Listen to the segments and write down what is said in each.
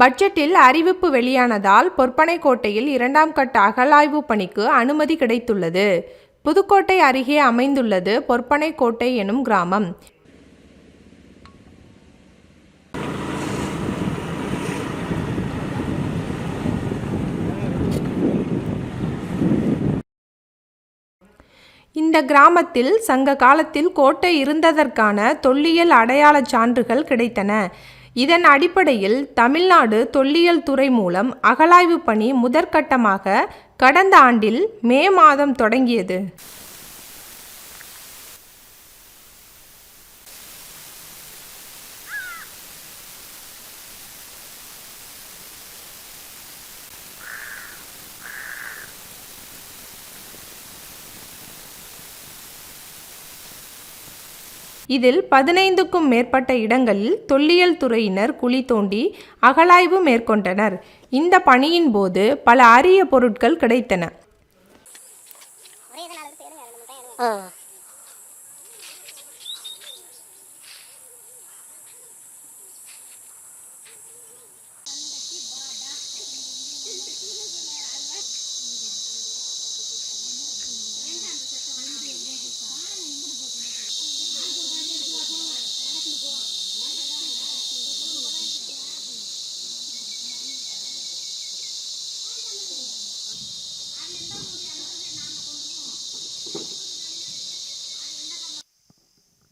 பட்ஜெட்டில் அறிவிப்பு வெளியானதால் பொற்பனைக்கோட்டையில் இரண்டாம் கட்ட அகழாய்வு பணிக்கு அனுமதி கிடைத்துள்ளது. புதுக்கோட்டை அருகே அமைந்துள்ளது பொற்பனைக்கோட்டை எனும் கிராமம். இந்த கிராமத்தில் சங்க காலத்தில் கோட்டை இருந்ததற்கான தொல்லியல் அடையாளச் சான்றுகள் கிடைத்தன. இதன் அடிப்படையில் தமிழ்நாடு தொல்லியல் துறை மூலம் அகழாய்வு பணி முதற்கட்டமாக கடந்த ஆண்டில் மே மாதம் தொடங்கியது. இதில் பதினைந்துக்கும் மேற்பட்ட இடங்களில் தொல்லியல் துறையினர் குழி தோண்டி அகழாய்வு மேற்கொண்டனர். இந்த பணியின் போது பல அரிய பொருட்கள் கிடைத்தன.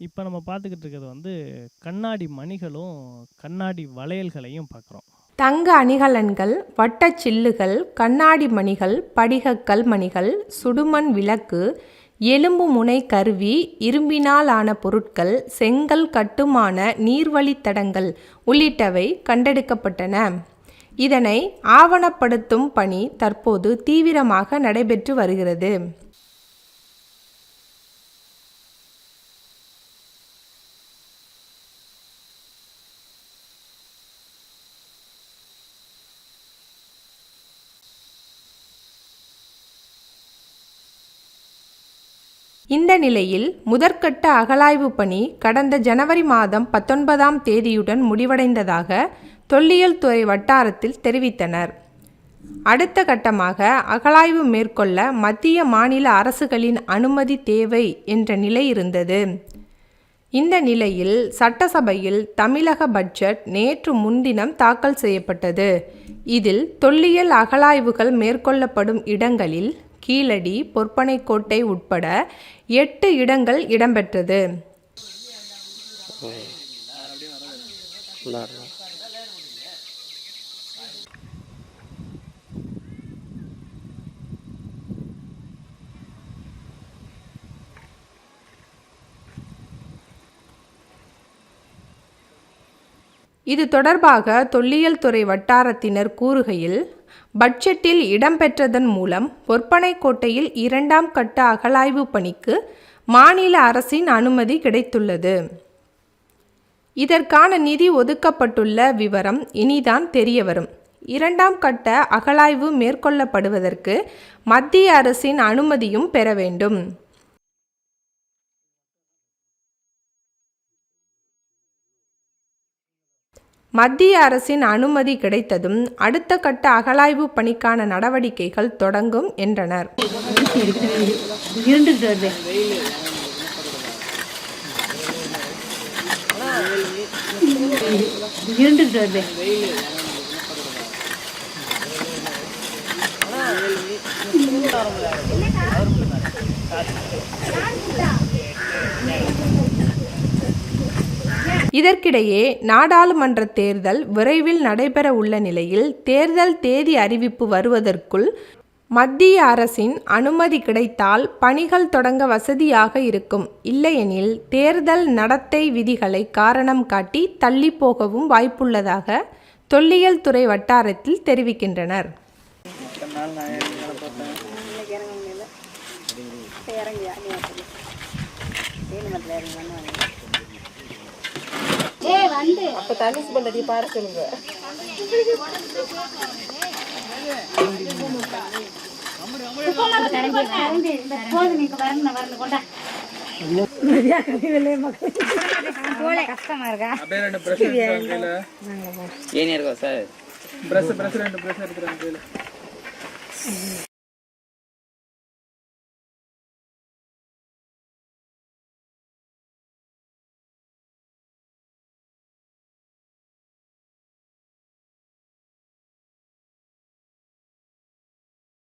இப்போ நம்ம பார்த்துக்கிட்டு இருக்கிறது வந்து கண்ணாடி மணிகளும் கண்ணாடி வளையல்களையும் பார்க்குறோம் தங்க அணிகலன்கள் வட்டச் சில்லுகள் கண்ணாடி மணிகள் படிகக்கல் மணிகள் சுடுமண் விளக்கு எலும்பு முனை கருவி இரும்பினால் ஆன பொருட்கள் செங்கல் கட்டுமான நீர்வழித்தடங்கள் உள்ளிட்டவை கண்டெடுக்கப்பட்டன. இதனை ஆவணப்படுத்தும் பணி தற்போது தீவிரமாக நடைபெற்று வருகிறது. இந்த நிலையில் முதற்கட்ட அகலாய்வு பணி கடந்த ஜனவரி மாதம் பத்தொன்பதாம் தேதியுடன் முடிவடைந்ததாக தொல்லியல் துறை வட்டாரத்தில் தெரிவித்தனர். அடுத்த கட்டமாக அகழாய்வு மேற்கொள்ள மத்திய மாநில அரசுகளின் அனுமதி தேவை என்ற நிலை இருந்தது. இந்த நிலையில் சட்டசபையில் தமிழக பட்ஜெட் நேற்று முன்தினம் தாக்கல் செய்யப்பட்டது. இதில் தொல்லியல் அகழாய்வுகள் மேற்கொள்ளப்படும் இடங்களில் கீழடி பொற்பனைக்கோட்டை உட்பட எட்டு இடங்கள் இடம்பெற்றது. இது தொடர்பாக தொல்லியல் துறை வட்டாரத்தினர் கூறுகையில் பட்ஜெட்டில் இடம்பெற்றதன் மூலம் பொற்பனைக்கோட்டையில் இரண்டாம் கட்ட அகழாய்வு பணிக்கு மாநில அரசின் அனுமதி கிடைத்துள்ளது. இதற்கான நிதி ஒதுக்கப்பட்டுள்ள விவரம் இனிதான் தெரியவரும். இரண்டாம் கட்ட அகழாய்வு மேற்கொள்ளப்படுவதற்கு மத்திய அரசின் அனுமதியும் பெற வேண்டும். மத்திய அரசின் அனுமதி கிடைத்ததும் அடுத்த கட்ட அகழாய்வு பணிக்கான நடவடிக்கைகள் தொடங்கும் என்றனர். இருண்டுகிட்டு இதற்கிடையே நாடாளுமன்ற தேர்தல் விரைவில் நடைபெற உள்ள நிலையில் தேர்தல் தேதி அறிவிப்பு வருவதற்குள் மத்திய அரசின் அனுமதி கிடைத்தால் பணிகள் தொடங்க வசதியாக இருக்கும் இல்லையெனில் தேர்தல் நடத்தை விதிகளை காரணம் காட்டி தள்ளி போகவும் வாய்ப்புள்ளதாக தொல்லியல் துறை வட்டாரத்தில் தெரிவிக்கின்றனர் அப்ப தண்ணி பண்ணடி பாரு சொல்லுங்க. கஷ்டமா இருக்கா ஏன் இருக்கா சார்? பிரஸ் பிரஸ் ரெண்டு பிரஸ் எடுத்துறாங்க